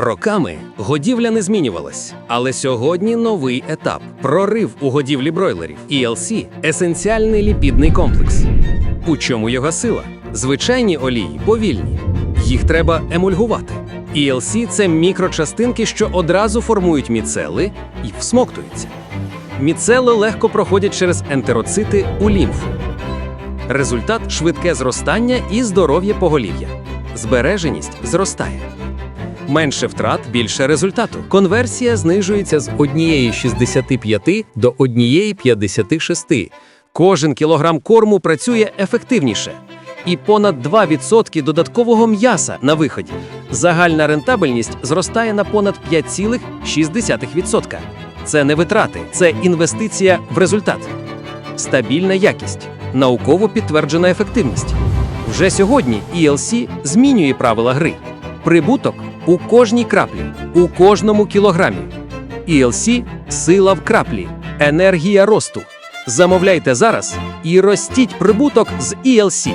Роками годівля не змінювалась, але сьогодні новий етап прорив у годівлі бройлерів. ELC – есенціальний ліпідний комплекс. У чому його сила? Звичайні олії повільні. Їх треба емульгувати. ELC – це мікрочастинки, що одразу формують міцели і всмоктуються. Міцели легко проходять через ентероцити у лімфу. Результат швидке зростання і здоров'я поголів'я. Збереженість зростає. Менше втрат, більше результату. Конверсія знижується з 1,65 до 1,56. Кожен кілограм корму працює ефективніше. І понад 2% додаткового м'яса на виході. Загальна рентабельність зростає на понад 5,6%. Це не витрати, це інвестиція в результат. Стабільна якість, науково підтверджена ефективність. Вже сьогодні ELC змінює правила гри. Прибуток у кожній краплі, у кожному кілограмі. ELC – сила в краплі, енергія росту. Замовляйте зараз і ростіть прибуток з ELC.